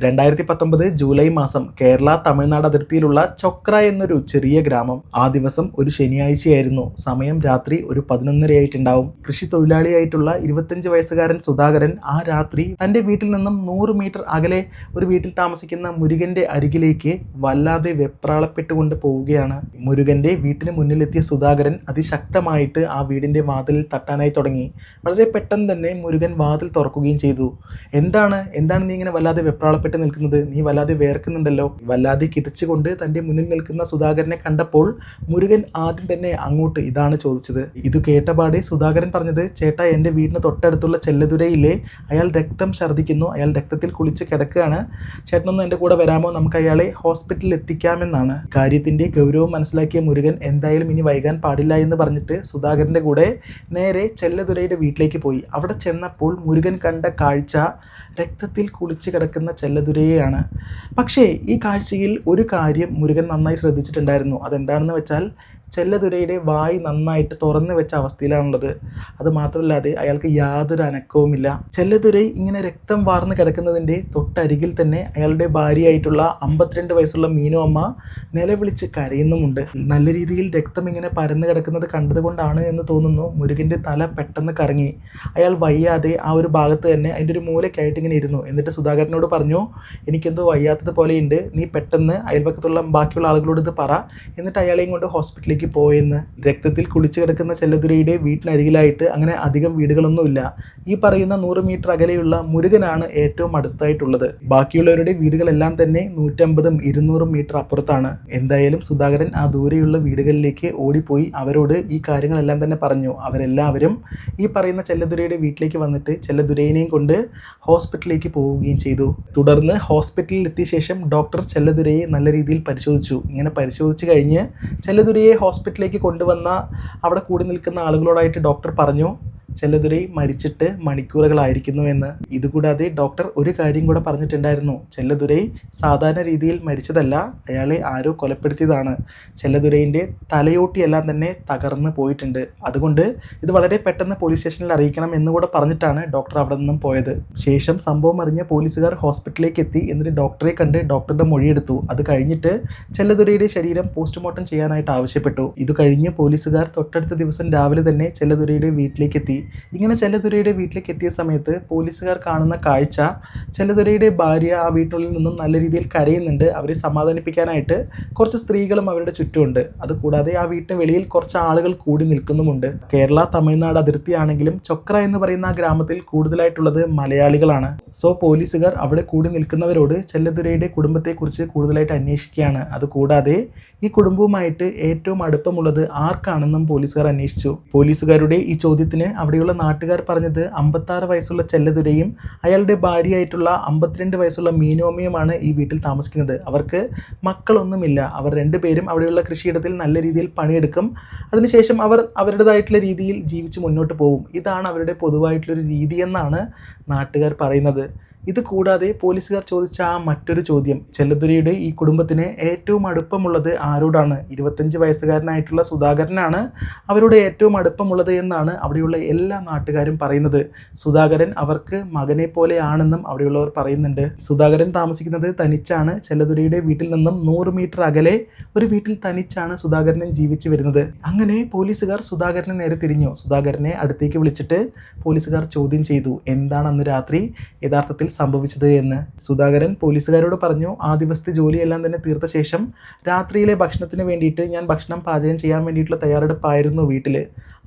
രണ്ടായിരത്തി പത്തൊമ്പത് ജൂലൈ മാസം കേരള തമിഴ്നാട് അതിർത്തിയിലുള്ള ചൊക്ര എന്നൊരു ചെറിയ ഗ്രാമം ആ ദിവസം ഒരു ശനിയാഴ്ചയായിരുന്നു. സമയം രാത്രി ഒരു പതിനൊന്നരയായിട്ടുണ്ടാവും. കൃഷി തൊഴിലാളിയായിട്ടുള്ള ഇരുപത്തഞ്ച് വയസ്സുകാരൻ സുധാകരൻ ആ രാത്രി തന്റെ വീട്ടിൽ നിന്നും നൂറ് മീറ്റർ അകലെ ഒരു വീട്ടിൽ താമസിക്കുന്ന മുരുകന്റെ അരികിലേക്ക് വല്ലാതെ വെപ്രാളപ്പെട്ടുകൊണ്ട് പോവുകയാണ്. മുരുകന്റെ വീട്ടിന് മുന്നിലെത്തിയ സുധാകരൻ അതിശക്തമായിട്ട് ആ വീടിന്റെ വാതിലിൽ തട്ടാനായി തുടങ്ങി. വളരെ പെട്ടെന്ന് തന്നെ മുരുകൻ വാതിൽ തുറക്കുകയും ചെയ്തു. എന്താണ്? എന്താണ് നീ ഇങ്ങനെ വല്ലാതെ വെപ്രാളപ്പെട്ട് നിൽക്കുന്നത് നീ വല്ലാതെ വേർക്കുന്നുണ്ടല്ലോ. വല്ലാതെ കിതച്ചുകൊണ്ട് തന്റെ മുന്നിൽ നിൽക്കുന്ന സുധാകരനെ കണ്ടപ്പോൾ മുരുകൻ ആദ്യം തന്നെ അങ്ങോട്ട് ഇതാണ് ചോദിച്ചത്. ഇത് കേട്ടപാടെ സുധാകരൻ പറഞ്ഞത് ചേട്ടാ എന്റെ വീടിന് തൊട്ടടുത്തുള്ള ചെല്ലതുരയിലെ അയാൾ രക്തം ഛർദ്ദിക്കുന്നു. അയാൾ രക്തത്തിൽ കുളിച്ച് കിടക്കുകയാണ്. ചേട്ടനൊന്ന് എന്റെ കൂടെ വരാമോ? നമുക്ക് അയാളെ ഹോസ്പിറ്റലിൽ എത്തിക്കാമെന്നാണ്. കാര്യത്തിന്റെ ഗൗരവം മനസ്സിലാക്കിയ മുരുകൻ എന്തായാലും ഇനി വൈകാൻ പാടില്ല എന്ന് പറഞ്ഞിട്ട് സുധാകരന്റെ കൂടെ നേരെ ചെല്ലതുരയുടെ വീട്ടിലേക്ക് പോയി. അവിടെ ചെന്നപ്പോൾ മുരുകൻ കണ്ട കാഴ്ച രക്തത്തിൽ കുളിച്ച് കിടക്കുന്ന ചെല്ലതുരയെയാണ് പക്ഷേ ഈ കാഴ്ചയിൽ ഒരു കാര്യം മുരുകൻ നന്നായി ശ്രദ്ധിച്ചിട്ടുണ്ടായിരുന്നു. അതെന്താണെന്ന് വെച്ചാൽ ചെല്ലതുരയുടെ വായി നന്നായിട്ട് തുറന്നു വെച്ച അവസ്ഥയിലാണുള്ളത്. അത് മാത്രമല്ലാതെ അയാൾക്ക് യാതൊരു അനക്കവുമില്ല. ചെല്ലതുരൈ ഇങ്ങനെ രക്തം വാർന്നു കിടക്കുന്നതിന്റെ തൊട്ടരികിൽ തന്നെ അയാളുടെ ഭാര്യയായിട്ടുള്ള അമ്പത്തിരണ്ട് വയസ്സുള്ള മീനു അമ്മ നിലവിളിച്ച് കരയുന്നുമുണ്ട്. നല്ല രീതിയിൽ രക്തം ഇങ്ങനെ പരന്നു കിടക്കുന്നത് കണ്ടതുകൊണ്ടാണ് എന്ന് തോന്നുന്നു മുരുകന്റെ തല പെട്ടെന്ന് കറങ്ങി. അയാൾ വയ്യാതെ ആ ഒരു ഭാഗത്ത് തന്നെ അതിന്റെ ഒരു മൂലക്കായിട്ട് ഇങ്ങനെ ഇരുന്നു. എന്നിട്ട് സുധാകരനോട് പറഞ്ഞു എനിക്കെന്തോ വയ്യാത്തത് പോലെയുണ്ട്. നീ പെട്ടെന്ന് അയൽപക്കത്തുള്ള ബാക്കിയുള്ള ആളുകളോട് ഇത് പറ. എന്നിട്ട് അയാളെയും കൊണ്ട് ഹോസ്പിറ്റലിലേക്ക് പോയെന്ന് രക്തത്തിൽ കുളിച്ചു കിടക്കുന്ന ചെല്ലതുരയുടെ വീട്ടിനരികിലായിട്ട് അങ്ങനെ അധികം വീടുകളൊന്നുമില്ല. ഈ പറയുന്ന നൂറ് മീറ്റർ അകലെയുള്ള മുരുകനാണ് ഏറ്റവും അടുത്തായിട്ടുള്ളത്. ബാക്കിയുള്ളവരുടെ വീടുകളെല്ലാം തന്നെ നൂറ്റമ്പതും ഇരുന്നൂറും മീറ്റർ അപ്പുറത്താണ്. എന്തായാലും സുധാകരൻ ആ ദൂരെയുള്ള വീടുകളിലേക്ക് ഓടിപ്പോയി അവരോട് ഈ കാര്യങ്ങളെല്ലാം തന്നെ പറഞ്ഞു. അവരെല്ലാവരും ഈ പറയുന്ന ചെല്ലതുരയുടെ വീട്ടിലേക്ക് വന്നിട്ട് ചെല്ലതുരയിനെയും കൊണ്ട് ഹോസ്പിറ്റലിലേക്ക് പോവുകയും ചെയ്തു. തുടർന്ന് ഹോസ്പിറ്റലിൽ എത്തിയ ശേഷം ഡോക്ടർ ചെല്ലതുരയെ നല്ല രീതിയിൽ പരിശോധിച്ചു. ഇങ്ങനെ പരിശോധിച്ചു കഴിഞ്ഞ് ചെല്ലതുരയെ ഹോസ്പിറ്റലിലേക്ക് കൊണ്ടുവന്ന അവിടെ കൂടി നിൽക്കുന്ന ആളുകളോടായിട്ട് ഡോക്ടർ പറഞ്ഞു. ചെല്ലതുരൈ മരിച്ചിട്ട് മണിക്കൂറുകളായിരിക്കുന്നു എന്ന് ഇതുകൂടാതെ ഡോക്ടർ ഒരു കാര്യം കൂടെ പറഞ്ഞിട്ടുണ്ടായിരുന്നു. ചെല്ലതുരൈ സാധാരണ രീതിയിൽ മരിച്ചതല്ല അയാളെ ആരോ കൊലപ്പെടുത്തിയതാണ്. ചെല്ലതുരൈന്റെ തലയോട്ടിയെല്ലാം തന്നെ തകർന്ന് പോയിട്ടുണ്ട്. അതുകൊണ്ട് ഇത് വളരെ പെട്ടെന്ന് പോലീസ് സ്റ്റേഷനിൽ അറിയിക്കണം എന്നുകൂടെ പറഞ്ഞിട്ടാണ് ഡോക്ടർ അവിടെ നിന്നും പോയത്. ശേഷം സംഭവം അറിഞ്ഞ പോലീസുകാർ ഹോസ്പിറ്റലിലേക്ക് എത്തി. എന്നിട്ട് ഡോക്ടറെ കണ്ട് ഡോക്ടറുടെ മൊഴിയെടുത്തു അത് കഴിഞ്ഞിട്ട് ചെല്ലതുരയുടെ ശരീരം പോസ്റ്റ്മോർട്ടം ചെയ്യാനായിട്ട് ആവശ്യപ്പെട്ടു. ഇത് കഴിഞ്ഞ് പോലീസുകാർ തൊട്ടടുത്ത ദിവസം രാവിലെ തന്നെ ചെല്ലതുരയുടെ വീട്ടിലേക്ക് എത്തി. ഇങ്ങനെ ചെല്ലതുരയുടെ വീട്ടിലേക്ക് എത്തിയ സമയത്ത് പോലീസുകാർ കാണുന്ന കാഴ്ച ചെല്ലതുരയുടെ ഭാര്യ ആ വീട്ടിനുള്ളിൽ നിന്നും നല്ല രീതിയിൽ കരയുന്നുണ്ട്. അവരെ സമാധാനിപ്പിക്കാനായിട്ട് കുറച്ച് സ്ത്രീകളും അവരുടെ ചുറ്റുമുണ്ട്. അതുകൂടാതെ ആ വീട്ടിന് വെളിയിൽ കുറച്ച് ആളുകൾ കൂടി നിൽക്കുന്നുമുണ്ട്. കേരള തമിഴ്നാട് അതിർത്തിയാണെങ്കിലും ചൊക്ര എന്ന് പറയുന്ന ആ ഗ്രാമത്തിൽ കൂടുതലായിട്ടുള്ളത് മലയാളികളാണ്. സോ പോലീസുകാർ അവിടെ കൂടി നിൽക്കുന്നവരോട് ചെല്ലതുരയുടെ കുടുംബത്തെക്കുറിച്ച് കൂടുതലായിട്ട് അന്വേഷിക്കുകയാണ്. അതുകൂടാതെ ഈ കുടുംബവുമായിട്ട് ഏറ്റവും അടുപ്പമുള്ളത് ആർക്കാണെന്നും പോലീസുകാർ അന്വേഷിച്ചു. പോലീസുകാരുടെ ഈ ചോദ്യത്തിന് അവിടെയുള്ള നാട്ടുകാർ പറഞ്ഞത് അമ്പത്താറ് വയസ്സുള്ള ചെല്ലതുരയും അയാളുടെ ഭാര്യയായിട്ടുള്ള അമ്പത്തിരണ്ട് വയസ്സുള്ള മീനോമയുമാണ് ഈ വീട്ടിൽ താമസിക്കുന്നത്. അവർക്ക് മക്കളൊന്നുമില്ല. അവർ രണ്ടുപേരും അവിടെയുള്ള കൃഷിയിടത്തിൽ നല്ല രീതിയിൽ പണിയെടുക്കും. അതിനുശേഷം അവർ അവരുടേതായിട്ടുള്ള രീതിയിൽ ജീവിച്ച് മുന്നോട്ട് പോകും. ഇതാണ് അവരുടെ പൊതുവായിട്ടുള്ളൊരു രീതിയെന്നാണ് നാട്ടുകാർ പറയുന്നത്. ഇത് കൂടാതെ പോലീസുകാർ ചോദിച്ച ആ മറ്റൊരു ചോദ്യം ചെല്ലതുരയുടെ ഈ കുടുംബത്തിന് ഏറ്റവും അടുപ്പമുള്ളത് ആരോടാണ്? ഇരുപത്തഞ്ച് വയസ്സുകാരനായിട്ടുള്ള സുധാകരനാണ് അവരോട് ഏറ്റവും അടുപ്പമുള്ളത് എന്നാണ് അവിടെയുള്ള എല്ലാ നാട്ടുകാരും പറയുന്നത്. സുധാകരൻ അവർക്ക് മകനെ പോലെയാണെന്നും അവിടെയുള്ളവർ പറയുന്നുണ്ട്. സുധാകരൻ താമസിക്കുന്നത് തനിച്ചാണ്. ചെല്ലതുരയുടെ വീട്ടിൽ നിന്നും നൂറ് മീറ്റർ അകലെ ഒരു വീട്ടിൽ തനിച്ചാണ് സുധാകരനും ജീവിച്ചു വരുന്നത്. അങ്ങനെ പോലീസുകാർ സുധാകരനെ നേരെ തിരിഞ്ഞു. സുധാകരനെ അടുത്തേക്ക് വിളിച്ചിട്ട് പോലീസുകാർ ചോദ്യം ചെയ്തു. എന്താണ് അന്ന് രാത്രി? യഥാർത്ഥത്തിൽ സംഭവിച്ചത് എന്ന് സുധാകരൻ പോലീസുകാരോട് പറഞ്ഞു. ആ ദിവസത്തെ ജോലിയെല്ലാം തന്നെ തീർത്ത ശേഷം രാത്രിയിലെ ഭക്ഷണത്തിന് വേണ്ടിയിട്ട് ഞാൻ ഭക്ഷണം പാചകം ചെയ്യാൻ വേണ്ടിയിട്ടുള്ള തയ്യാറെടുപ്പായിരുന്നു വീട്ടിൽ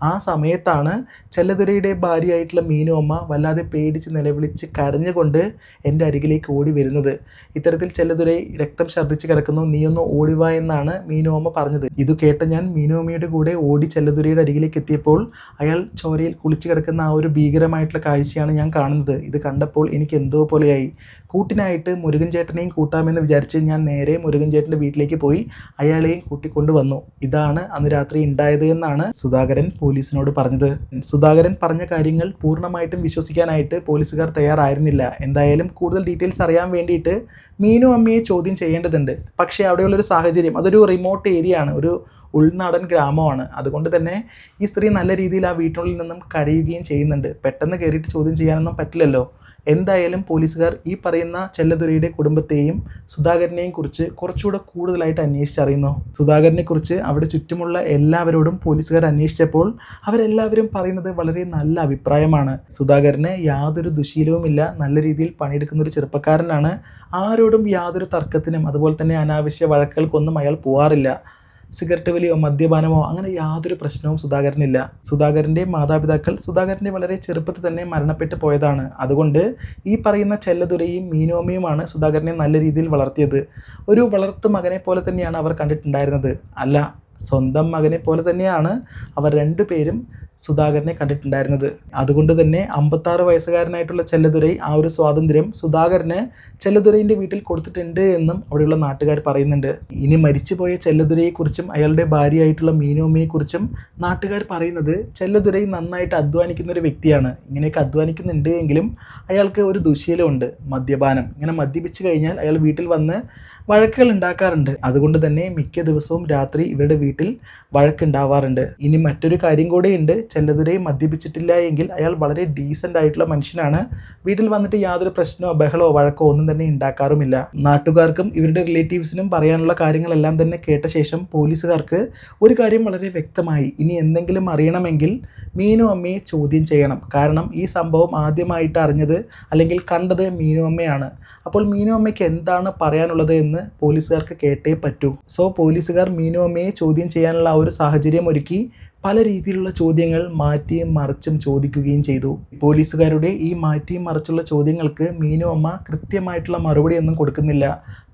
ആ സമയത്താണ് ചെല്ലതുരയുടെ ഭാര്യയായിട്ടുള്ള മീനു അമ്മ വല്ലാതെ പേടിച്ച് നിലവിളിച്ച് കരഞ്ഞുകൊണ്ട് എന്റെ അരികിലേക്ക് ഓടി വരുന്നത്. ഇത്തരത്തിൽ ചെല്ലതുരൈ രക്തം ഛർദ്ദിച്ച് കിടക്കുന്നു. നീയൊന്ന് ഓടിവാ എന്നാണ് മീനു അമ്മ പറഞ്ഞത്. ഇത് കേട്ട ഞാൻ മീനു അമ്മയുടെ കൂടെ ഓടി ചെല്ലതുരയുടെ അരികിലേക്ക് എത്തിയപ്പോൾ അയാൾ ചോരയിൽ കുളിച്ച് കിടക്കുന്ന ആ ഒരു ഭീകരമായിട്ടുള്ള കാഴ്ചയാണ് ഞാൻ കാണുന്നത്. ഇത് കണ്ടപ്പോൾ എനിക്ക് എന്തോ പോലെയായി. കൂട്ടിനായിട്ട് മുരുകൻ ചേട്ടനെയും കൂട്ടാമെന്ന് വിചാരിച്ച് ഞാൻ നേരെ മുരുകൻ ചേട്ടന്റെ വീട്ടിലേക്ക് പോയി അയാളെയും കൂട്ടിക്കൊണ്ടുവന്നു. ഇതാണ് അന്ന് രാത്രി ഉണ്ടായത് എന്നാണ് സുധാകരൻ പോലീസിനോട് പറഞ്ഞത് സുധാകരൻ പറഞ്ഞ കാര്യങ്ങൾ പൂർണമായിട്ടും വിശ്വസിക്കാനായിട്ട് പോലീസുകാർ തയ്യാറായിരുന്നില്ല. എന്തായാലും കൂടുതൽ ഡീറ്റെയിൽസ് അറിയാൻ വേണ്ടിയിട്ട് മീനു അമ്മയെ ചോദ്യം ചെയ്യേണ്ടതുണ്ട്. പക്ഷേ അവിടെയുള്ളൊരു സാഹചര്യം അതൊരു റിമോട്ട് ഏരിയ ആണ് ഒരു ഉൾനാടൻ ഗ്രാമമാണ്. അതുകൊണ്ട് തന്നെ ഈ സ്ത്രീ നല്ല രീതിയിൽ ആ വീട്ടിനുള്ളിൽ നിന്നും കരയുകയും ചെയ്യുന്നുണ്ട്. പെട്ടെന്ന് കയറിയിട്ട് ചോദ്യം ചെയ്യാനൊന്നും പറ്റില്ലല്ലോ. എന്തായാലും പോലീസുകാർ ഈ പറയുന്ന ചെല്ലതുരയുടെ കുടുംബത്തെയും സുധാകരനെയും കുറിച്ച് കുറച്ചുകൂടെ കൂടുതലായിട്ട് അന്വേഷിച്ചറിയുന്നു. സുധാകരനെ കുറിച്ച് അവിടെ ചുറ്റുമുള്ള എല്ലാവരോടും പോലീസുകാർ അന്വേഷിച്ചപ്പോൾ അവരെല്ലാവരും പറയുന്നത് വളരെ നല്ല അഭിപ്രായമാണ്. സുധാകരന് യാതൊരു ദുശീലവുമില്ല നല്ല രീതിയിൽ പണിയെടുക്കുന്ന ഒരു ചെറുപ്പക്കാരനാണ്. ആരോടും യാതൊരു തർക്കത്തിനും അതുപോലെ തന്നെ അനാവശ്യ വഴക്കുകൾക്കൊന്നും അയാൾ പോവാറില്ല. സിഗരറ്റ് വലിയോ മദ്യപാനമോ അങ്ങനെ യാതൊരു പ്രശ്നവും സുധാകരനില്ല. സുധാകരന്റെ മാതാപിതാക്കൾ സുധാകരന്റെ വളരെ ചെറുപ്പത്തിൽ തന്നെ മരണപ്പെട്ടു പോയതാണ്. അതുകൊണ്ട് ഈ പറയുന്ന ചെല്ലതുരയും മീനോമിയുമാണ് സുധാകരനെ നല്ല രീതിയിൽ വളർത്തിയത്. ഒരു വളർത്തു മകനെ പോലെ തന്നെയാണ് അവർ കണ്ടിട്ടുണ്ടായിരുന്നത്. അല്ല സ്വന്തം മകനെ പോലെ തന്നെയാണ് അവർ രണ്ടുപേരും സുധാകരനെ കണ്ടിട്ടുണ്ടായിരുന്നത്. അതുകൊണ്ട് തന്നെ അമ്പത്താറ് വയസ്സുകാരനായിട്ടുള്ള ചെല്ലതുരൈ ആ ഒരു സ്വാതന്ത്ര്യം സുധാകരന് ചെല്ലതുരൈന്റെ വീട്ടിൽ കൊടുത്തിട്ടുണ്ട് എന്നും അവിടെയുള്ള നാട്ടുകാർ പറയുന്നുണ്ട്. ഇനി മരിച്ചുപോയ ചെല്ലതുരയെക്കുറിച്ചും അയാളുടെ ഭാര്യയായിട്ടുള്ള മീനോമ്മയെക്കുറിച്ചും നാട്ടുകാർ പറയുന്നത് ചെല്ലതുരൈ നന്നായിട്ട് അധ്വാനിക്കുന്ന ഒരു വ്യക്തിയാണ്. ഇങ്ങനെയൊക്കെ അധ്വാനിക്കുന്നുണ്ട് എങ്കിലും അയാൾക്ക് ഒരു ദുശീലമുണ്ട്. മദ്യപാനം. ഇങ്ങനെ മദ്യപിച്ച് കഴിഞ്ഞാൽ അയാൾ വീട്ടിൽ വന്ന് വഴക്കുകൾ ഉണ്ടാക്കാറുണ്ട്. അതുകൊണ്ട് തന്നെ മിക്ക ദിവസവും രാത്രി ഇവരുടെ വീട്ടിൽ വഴക്കുണ്ടാവാറുണ്ട്. ഇനി മറ്റൊരു കാര്യം കൂടെയുണ്ട്. ചെല്ലതുരെ മദ്യപിച്ചിട്ടില്ല എങ്കിൽ അയാൾ വളരെ ഡീസന്റ് ആയിട്ടുള്ള മനുഷ്യനാണ്. വീട്ടിൽ വന്നിട്ട് യാതൊരു പ്രശ്നമോ ബഹളമോ വഴക്കോ ഒന്നും തന്നെ ഉണ്ടാക്കാറുമില്ല. നാട്ടുകാർക്കും ഇവരുടെ റിലേറ്റീവ്സിനും പറയാനുള്ള കാര്യങ്ങളെല്ലാം തന്നെ കേട്ട ശേഷം പോലീസുകാർക്ക് ഒരു കാര്യം വളരെ വ്യക്തമായി. ഇനി എന്തെങ്കിലും അറിയണമെങ്കിൽ മീനു അമ്മയെ ചോദ്യം ചെയ്യണം. കാരണം ഈ സംഭവം ആദ്യമായിട്ട് അറിഞ്ഞത് അല്ലെങ്കിൽ കണ്ടത് മീനു അമ്മയാണ്. അപ്പോൾ മീനു അമ്മയ്ക്ക് എന്താണ് പറയാനുള്ളത് എന്ന് പോലീസുകാർക്ക് കേട്ടേ പറ്റൂ. സോ പോലീസുകാർ മീനു അമ്മയെ ചോദ്യം ചെയ്യാനുള്ള ആ ഒരു സാഹചര്യം ഒരുക്കി പല രീതിയിലുള്ള ചോദ്യങ്ങൾ മാറ്റിയും മറിച്ചും ചോദിക്കുകയും ചെയ്തു. പോലീസുകാരുടെ ഈ മാറ്റിയും മറിച്ചുള്ള ചോദ്യങ്ങൾക്ക് മീനു അമ്മ കൃത്യമായിട്ടുള്ള മറുപടി ഒന്നും കൊടുക്കുന്നില്ല.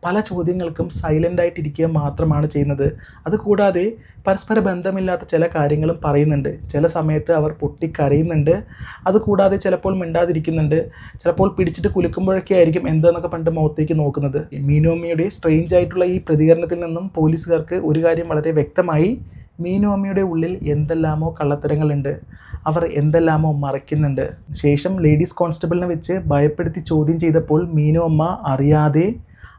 പല ചോദ്യങ്ങൾക്കും സൈലന്റ് ആയിട്ടിരിക്കുക മാത്രമാണ് ചെയ്യുന്നത്. അതുകൂടാതെ പരസ്പര ബന്ധമില്ലാത്ത ചില കാര്യങ്ങളും പറയുന്നുണ്ട്. ചില സമയത്ത് അവർ പൊട്ടിക്കരയുന്നുണ്ട്. അതുകൂടാതെ ചിലപ്പോൾ മിണ്ടാതിരിക്കുന്നുണ്ട്. ചിലപ്പോൾ പിടിച്ചിട്ട് കുലുക്കുമ്പോഴൊക്കെ ആയിരിക്കും എന്താന്നൊക്കെ പണ്ട് മുഖത്തേക്ക് നോക്കുന്നത്. മീനോമിയുടെ സ്ട്രെയിഞ്ച് ആയിട്ടുള്ള ഈ പ്രതികരണത്തിൽ നിന്നും പോലീസുകാർക്ക് ഒരു കാര്യം വളരെ വ്യക്തമായി മീനോമിയുടെ ഉള്ളിൽ എന്തെല്ലാമോ കള്ളത്തരങ്ങളുണ്ട്. അവർ എന്തെല്ലാമോ മറയ്ക്കുന്നുണ്ട്. ശേഷം ലേഡീസ് കോൺസ്റ്റബിളിനെ വെച്ച് ഭയപ്പെടുത്തി ചോദ്യം ചെയ്തപ്പോൾ മീനു അമ്മ അറിയാതെ?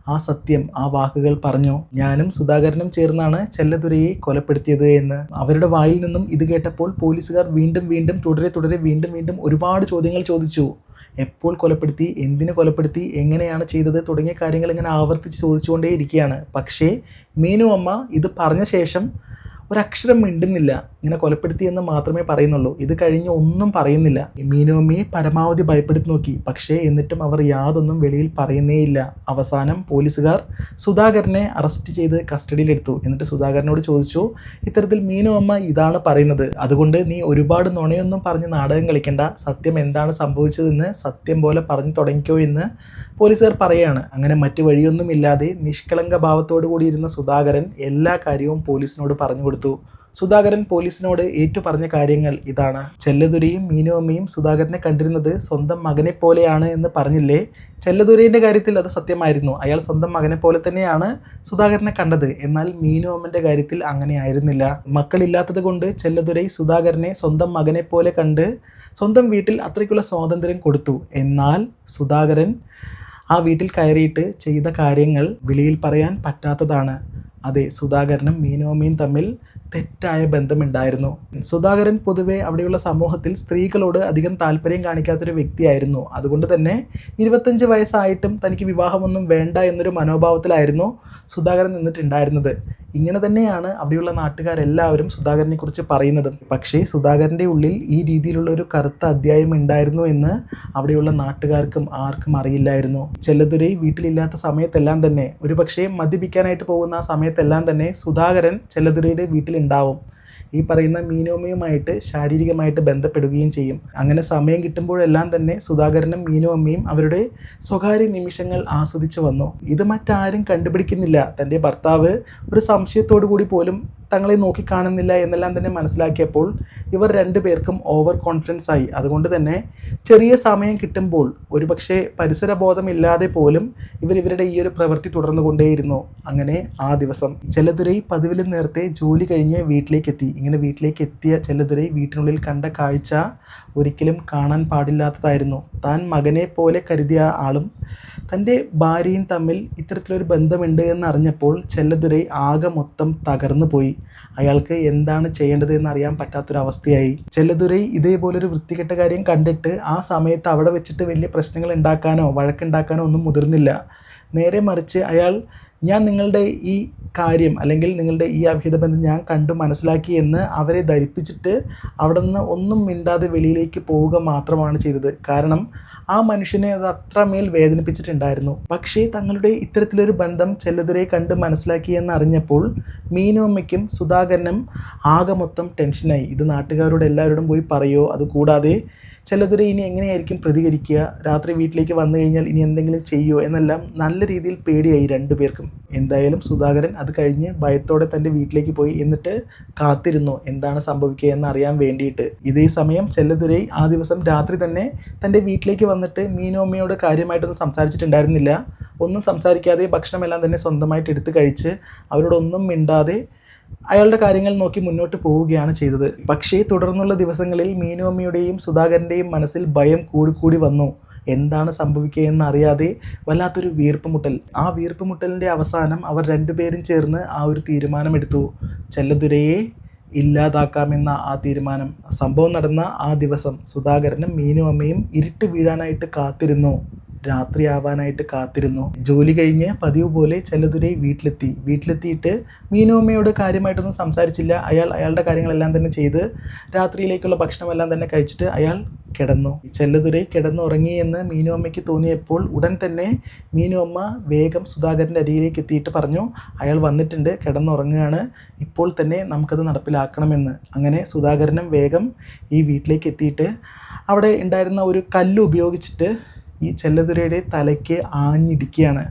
ആ സത്യം ആ വാക്കുകൾ പറഞ്ഞു. ഞാനും സുധാകരനും ചേർന്നാണ് ചെല്ലതുരയെ കൊലപ്പെടുത്തിയത് എന്ന്. അവരുടെ വായിൽ നിന്നും ഇത് കേട്ടപ്പോൾ പോലീസുകാർ വീണ്ടും വീണ്ടും തുടരെ തുടരെ വീണ്ടും വീണ്ടും ഒരുപാട് ചോദ്യങ്ങൾ ചോദിച്ചു. എപ്പോൾ കൊലപ്പെടുത്തി എന്തിനു കൊലപ്പെടുത്തി എങ്ങനെയാണ് ചെയ്തത് തുടങ്ങിയ കാര്യങ്ങൾ ഇങ്ങനെ ആവർത്തിച്ച് ചോദിച്ചുകൊണ്ടേയിരിക്കുകയാണ്. പക്ഷേ മീനു അമ്മ ഇത് പറഞ്ഞ ശേഷം ഒരക്ഷരം മിണ്ടുന്നില്ല. ഇങ്ങനെ കൊലപ്പെടുത്തി എന്ന് മാത്രമേ പറയുന്നുള്ളൂ. ഇത് കഴിഞ്ഞ് ഒന്നും പറയുന്നില്ല. മീനോമിയെ പരമാവധി ഭയപ്പെടുത്തി നോക്കി. പക്ഷേ എന്നിട്ടും അവർ യാതൊന്നും വെളിയിൽ പറയുന്നേയില്ല. അവസാനം പോലീസുകാർ സുധാകരനെ അറസ്റ്റ് ചെയ്ത് കസ്റ്റഡിയിലെടുത്തു. എന്നിട്ട് സുധാകരനോട് ചോദിച്ചു ഇത്തരത്തിൽ മീനു അമ്മ ഇതാണ് പറയുന്നത്. അതുകൊണ്ട് നീ ഒരുപാട് നുണയൊന്നും പറഞ്ഞ് നാടകം കളിക്കേണ്ട. സത്യം എന്താണ് സംഭവിച്ചതെന്ന് സത്യം പോലെ പറഞ്ഞു തുടങ്ങിക്കോ എന്ന് പോലീസുകാർ പറയുകയാണ് അങ്ങനെ മറ്റു വഴിയൊന്നുമില്ലാതെ നിഷ്കളങ്ക ഭാവത്തോടു കൂടിയിരുന്ന സുധാകരൻ എല്ലാ കാര്യവും പോലീസിനോട് പറഞ്ഞു കൊടുത്തു. സുധാകരൻ പോലീസിനോട് ഏറ്റു പറഞ്ഞ കാര്യങ്ങൾ ഇതാണ്. ചെല്ലതുരയും മീനുവമ്മയും സുധാകരനെ കണ്ടിരുന്നത് സ്വന്തം മകനെ പോലെയാണ് എന്ന് പറഞ്ഞില്ലേ? ചെല്ലതുരയുടെ കാര്യത്തിൽ അത് സത്യമായിരുന്നു. അയാൾ സ്വന്തം മകനെ പോലെ തന്നെയാണ് സുധാകരനെ കണ്ടത്. എന്നാൽ മീനുവമ്മന്റെ കാര്യത്തിൽ അങ്ങനെ ആയിരുന്നില്ല. മക്കളില്ലാത്തത് കൊണ്ട് ചെല്ലതുരൈ സുധാകരനെ സ്വന്തം മകനെ പോലെ കണ്ട് സ്വന്തം വീട്ടിൽ അത്രയ്ക്കുള്ള സ്വാതന്ത്ര്യം കൊടുത്തു. എന്നാൽ സുധാകരൻ ആ വീട്ടിൽ കയറിയിട്ട് ചെയ്ത കാര്യങ്ങൾ വിളിയിൽ പറയാൻ പറ്റാത്തതാണ്. അതെ സുധാകരനും മീനോമയും തമ്മിൽ തെറ്റായ ബന്ധമുണ്ടായിരുന്നു. സുധാകരൻ പൊതുവെ അവിടെയുള്ള സമൂഹത്തിൽ സ്ത്രീകളോട് അധികം താല്പര്യം കാണിക്കാത്തൊരു വ്യക്തിയായിരുന്നു. അതുകൊണ്ട് തന്നെ ഇരുപത്തഞ്ച് വയസ്സായിട്ടും തനിക്ക് വിവാഹമൊന്നും വേണ്ട എന്നൊരു മനോഭാവത്തിലായിരുന്നു സുധാകരൻ നിന്നിട്ടുണ്ടായിരുന്നത്. ഇങ്ങനെ തന്നെയാണ് അവിടെയുള്ള നാട്ടുകാരെല്ലാവരും സുധാകരനെ കുറിച്ച് പറയുന്നത്. പക്ഷേ സുധാകരന്റെ ഉള്ളിൽ ഈ രീതിയിലുള്ള ഒരു കറുത്ത അധ്യായം ഉണ്ടായിരുന്നു എന്ന് അവിടെയുള്ള നാട്ടുകാർക്കും ആർക്കും അറിയില്ലായിരുന്നു. ചെല്ലതുരൈ വീട്ടിലില്ലാത്ത സമയത്തെല്ലാം തന്നെ ഒരു പക്ഷേ മദ്യപിക്കാനായിട്ട് പോകുന്ന ആ സമയത്തെല്ലാം തന്നെ സുധാകരൻ ചെല്ലതുരയുടെ വീട്ടിലുണ്ടാവും. ഈ പറയുന്ന മീനോമ്മയുമായിട്ട് ശാരീരികമായിട്ട് ബന്ധപ്പെടുകയും ചെയ്യും. അങ്ങനെ സമയം കിട്ടുമ്പോഴെല്ലാം തന്നെ സുധാകരനും മീനോമ്മയും അവരുടെ സ്വകാര്യ നിമിഷങ്ങൾ ആസ്വദിച്ചു വന്നു. ഇത് മറ്റാരും കണ്ടുപിടിക്കുന്നില്ല. തന്റെ ഭർത്താവ് ഒരു സംശയത്തോടു കൂടി പോലും തങ്ങളെ നോക്കിക്കാണുന്നില്ല എന്നെല്ലാം തന്നെ മനസ്സിലാക്കിയപ്പോൾ ഇവർ രണ്ടുപേർക്കും ഓവർ കോൺഫിഡൻസ് ആയി. അതുകൊണ്ട് തന്നെ ചെറിയ സമയം കിട്ടുമ്പോൾ ഒരുപക്ഷെ പരിസരബോധമില്ലാതെ പോലും ഇവർ ഇവരുടെ ഈ ഒരു പ്രവൃത്തി തുടർന്നു കൊണ്ടേയിരുന്നു അങ്ങനെ ആ ദിവസം ചെല്ലതുരൈ പതിവിലും നേരത്തെ ജോലി കഴിഞ്ഞ് വീട്ടിലേക്ക് എത്തി ഇങ്ങനെ വീട്ടിലേക്ക് എത്തിയ ചെല്ലതുരൈ വീട്ടിനുള്ളിൽ കണ്ട കാഴ്ച ഒരിക്കലും കാണാൻ പാടില്ലാത്തതായിരുന്നു. താൻ മകനെ പോലെ കരുതിയ ആളും തന്റെ ഭാര്യയും തമ്മിൽ ഇത്തരത്തിലൊരു ബന്ധമുണ്ട് എന്നറിഞ്ഞപ്പോൾ ചെല്ലതുരൈ ആകെ മൊത്തം തകർന്നു പോയി അയാൾക്ക് എന്താണ് ചെയ്യേണ്ടത് എന്ന് അറിയാൻ പറ്റാത്തൊരവസ്ഥയായി. ചെല്ലതുരൈ ഇതേപോലൊരു വൃത്തികെട്ട കാര്യം കണ്ടിട്ട് ആ സമയത്ത് അവിടെ വെച്ചിട്ട് വലിയ പ്രശ്നങ്ങൾ ഉണ്ടാക്കാനോ വഴക്കുണ്ടാക്കാനോ ഒന്നും മുതിർന്നില്ല. നേരെ മറിച്ച് അയാൾ ഞാൻ നിങ്ങളുടെ ഈ കാര്യം അല്ലെങ്കിൽ നിങ്ങളുടെ ഈ അഭിഹിത ബന്ധം ഞാൻ കണ്ടു മനസ്സിലാക്കി എന്ന് അവരെ ധരിപ്പിച്ചിട്ട് അവിടെ നിന്ന് ഒന്നും മിണ്ടാതെ വെളിയിലേക്ക് പോവുക മാത്രമാണ് ചെയ്തത്. കാരണം ആ മനുഷ്യനെ അത് അത്രമേൽ വേദനിപ്പിച്ചിട്ടുണ്ടായിരുന്നു. പക്ഷേ തങ്ങളുടെ ഇത്തരത്തിലൊരു ബന്ധം ചെല്ലുതിരെ കണ്ട് മനസ്സിലാക്കി എന്ന് അറിഞ്ഞപ്പോൾ മീനുമ്മയ്ക്കും സുധാകരനും ആകെ മൊത്തം ടെൻഷനായി ഇത് നാട്ടുകാരോട് എല്ലാവരോടും പോയി പറയോ? അത് കൂടാതെ ചിലതുരെ ഇനി എങ്ങനെയായിരിക്കും പ്രതികരിക്കുക? രാത്രി വീട്ടിലേക്ക് വന്നു കഴിഞ്ഞാൽ ഇനി എന്തെങ്കിലും ചെയ്യുമോ എന്നെല്ലാം നല്ല രീതിയിൽ പേടിയായി രണ്ടു പേർക്കും. എന്തായാലും സുധാകരൻ അത് കഴിഞ്ഞ് ഭയത്തോടെ തന്റെ വീട്ടിലേക്ക് പോയി എന്നിട്ട് കാത്തിരുന്നു. എന്താണ് സംഭവിക്കുക എന്നറിയാൻ വേണ്ടിയിട്ട്. ഇതേ സമയം ചെല്ലതുരൈ ആ ദിവസം രാത്രി തന്നെ തന്റെ വീട്ടിലേക്ക് വന്നിട്ട് മീനോമ്മയോട് കാര്യമായിട്ടൊന്നും സംസാരിച്ചിട്ടുണ്ടായിരുന്നില്ല. ഒന്നും സംസാരിക്കാതെ ഭക്ഷണമെല്ലാം തന്നെ സ്വന്തമായിട്ട് എടുത്ത് കഴിച്ച് അവരോടൊന്നും മിണ്ടാതെ അയാളുടെ കാര്യങ്ങൾ നോക്കി മുന്നോട്ട് പോവുകയാണ് ചെയ്തത്. പക്ഷേ തുടർന്നുള്ള ദിവസങ്ങളിൽ മീനുവമ്മയുടെയും സുധാകരന്റെയും മനസ്സിൽ ഭയം കൂടിക്കൂടി വന്നു. എന്താണ് സംഭവിക്കുക എന്നറിയാതെ വല്ലാത്തൊരു വീർപ്പുമുട്ടൽ. ആ വീർപ്പുമുട്ടലിന്റെ അവസാനം അവർ രണ്ടുപേരും ചേർന്ന് ആ ഒരു തീരുമാനമെടുത്തു. ചെല്ലദുരയെ ഇല്ലാതാക്കാമെന്ന ആ തീരുമാനം. സംഭവം നടന്ന ആ ദിവസം സുധാകരനും മീനു അമ്മയും ഇരുട്ട് വീഴാനായിട്ട് കാത്തിരുന്നു. രാത്രിയാവാനായിട്ട് കാത്തിരുന്നു. ജോലി കഴിഞ്ഞ് പതിവ് പോലെ ചെല്ലതുരൈ വീട്ടിലെത്തി. വീട്ടിലെത്തിയിട്ട് മീനുമ്മയോട് കാര്യമായിട്ടൊന്നും സംസാരിച്ചില്ല. അയാൾ അയാളുടെ കാര്യങ്ങളെല്ലാം തന്നെ ചെയ്ത് രാത്രിയിലേക്കുള്ള ഭക്ഷണമെല്ലാം തന്നെ കഴിച്ചിട്ട് അയാൾ കിടന്നു. ചെല്ലതുരൈ കിടന്നുറങ്ങി എന്ന് മീനുമ്മയ്ക്ക് തോന്നിയപ്പോൾ ഉടൻ തന്നെ മീനുമ്മ വേഗം സുധാകരന്റെ അരിയിലേക്ക് എത്തിയിട്ട് പറഞ്ഞു അയാൾ വന്നിട്ടുണ്ട് കിടന്നുറങ്ങുകയാണ്. ഇപ്പോൾ തന്നെ നമുക്കത് നടപ്പിലാക്കണമെന്ന്. അങ്ങനെ സുധാകരനും വേഗം ഈ വീട്ടിലേക്ക് എത്തിയിട്ട് അവിടെ ഉണ്ടായിരുന്ന ഒരു കല്ല് ഉപയോഗിച്ചിട്ട് ഈ ചെല്ലതുരയുടെ തലയ്ക്ക് ആഞ്ഞിടിക്കുകയാണ്.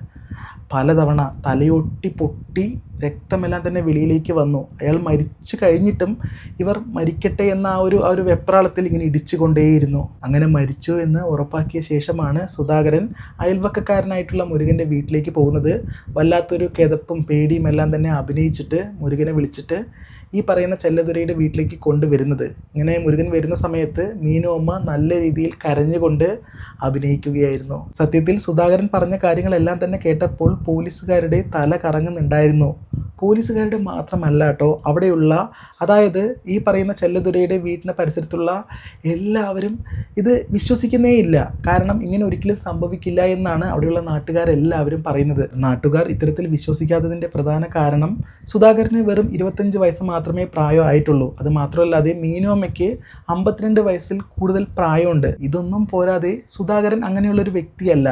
പലതവണ തലയൊട്ടി പൊട്ടി രക്തമെല്ലാം തന്നെ വെളിയിലേക്ക് വന്നു. അയാൾ മരിച്ചു കഴിഞ്ഞിട്ടും ഇവർ മരിക്കട്ടെ എന്ന ആ ഒരു ആ ഒരു വെപ്രാളത്തിൽ ഇങ്ങനെ ഇടിച്ചു കൊണ്ടേയിരുന്നു അങ്ങനെ മരിച്ചു എന്ന് ഉറപ്പാക്കിയ ശേഷമാണ് സുധാകരൻ അയൽവക്കക്കാരനായിട്ടുള്ള മുരുകന്റെ വീട്ടിലേക്ക് പോകുന്നത്. വല്ലാത്തൊരു കിതപ്പും പേടിയും എല്ലാം തന്നെ അഭിനയിച്ചിട്ട് മുരുകനെ വിളിച്ചിട്ട് ഈ പറയുന്ന ചെല്ലതുരയുടെ വീട്ടിലേക്ക് കൊണ്ടുവരുന്നത്. ഇങ്ങനെ മുരുകൻ വരുന്ന സമയത്ത് മീനു അമ്മ നല്ല രീതിയിൽ കരഞ്ഞുകൊണ്ട് അഭിനയിക്കുകയായിരുന്നു. സത്യത്തിൽ സുധാകരൻ പറഞ്ഞ കാര്യങ്ങളെല്ലാം തന്നെ കേട്ടപ്പോൾ പോലീസുകാരുടെ തല കറങ്ങുന്നുണ്ടായിരുന്നു. പോലീസുകാരുടെ മാത്രമല്ല കേട്ടോ അവിടെയുള്ള അതായത് ഈ പറയുന്ന ചെല്ലതുരയുടെ വീടിന് പരിസരത്തുള്ള എല്ലാവരും ഇത് വിശ്വസിക്കുന്നേ ഇല്ല. കാരണം ഇങ്ങനെ ഒരിക്കലും സംഭവിക്കില്ല എന്നാണ് അവിടെയുള്ള നാട്ടുകാരെല്ലാവരും പറയുന്നത്. നാട്ടുകാർ ഇത്തരത്തിൽ വിശ്വസിക്കാത്തതിന്റെ പ്രധാന കാരണം സുധാകരന് വെറും ഇരുപത്തഞ്ച് വയസ്സ് മാത്രമേ പ്രായം ആയിട്ടുള്ളൂ. അത് മാത്രമല്ലാതെ മീനോമ്മയ്ക്ക് അമ്പത്തിരണ്ട് വയസ്സിൽ കൂടുതൽ പ്രായമുണ്ട്. ഇതൊന്നും പോരാതെ സുധാകരൻ അങ്ങനെയുള്ളൊരു വ്യക്തിയല്ല.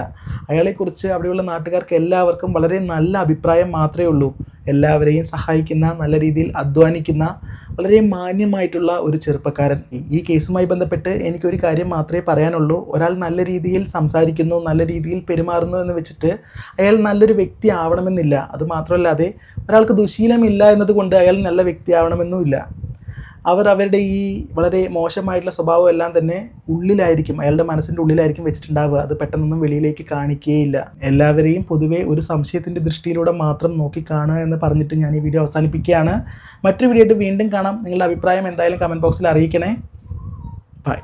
അയാളെക്കുറിച്ച് അവിടെയുള്ള നാട്ടുകാർക്ക് എല്ലാവർക്കും വളരെ നല്ല അഭിപ്രായം മാത്രമേ ഉള്ളൂ. എല്ലാവരെയും സഹായിക്കുന്ന നല്ല രീതിയിൽ അധ്വാനിക്കുന്ന വളരെ മാന്യമായിട്ടുള്ള ഒരു ചെറുപ്പക്കാരൻ. ഈ കേസുമായി ബന്ധപ്പെട്ട് എനിക്കൊരു കാര്യം മാത്രമേ പറയാനുള്ളൂ. ഒരാൾ നല്ല രീതിയിൽ സംസാരിക്കുന്നു നല്ല രീതിയിൽ പെരുമാറുന്നു എന്ന് വെച്ചിട്ട് അയാൾ നല്ലൊരു വ്യക്തി ആവണമെന്നില്ല. അത് മാത്രമല്ലാതെ ഒരാൾക്ക് ദുശീലമില്ല എന്നതുകൊണ്ട് അയാൾ നല്ല വ്യക്തി ആവണമെന്നുമില്ല. അവർ അവരുടെ ഈ വളരെ മോശമായിട്ടുള്ള സ്വഭാവം എല്ലാം തന്നെ ഉള്ളിലായിരിക്കും അയാളുടെ മനസ്സിന്റെ ഉള്ളിലായിരിക്കും വെച്ചിട്ടുണ്ടാവുക. അത് പെട്ടെന്നൊന്നും വെളിയിലേക്ക് കാണിക്കുകയില്ല എല്ലാവരെയും പൊതുവേ ഒരു സംശയത്തിന്റെ ദൃഷ്ടിയിലൂടെ മാത്രം നോക്കി കാണുക എന്ന് പറഞ്ഞിട്ട് ഞാൻ ഈ വീഡിയോ അവസാനിപ്പിക്കുകയാണ്. മറ്റൊരു വീഡിയോ ആയിട്ട് വീണ്ടും കാണാം. നിങ്ങളുടെ അഭിപ്രായം എന്തായാലും കമന്റ് ബോക്സിൽ അറിയിക്കണേ. ബൈ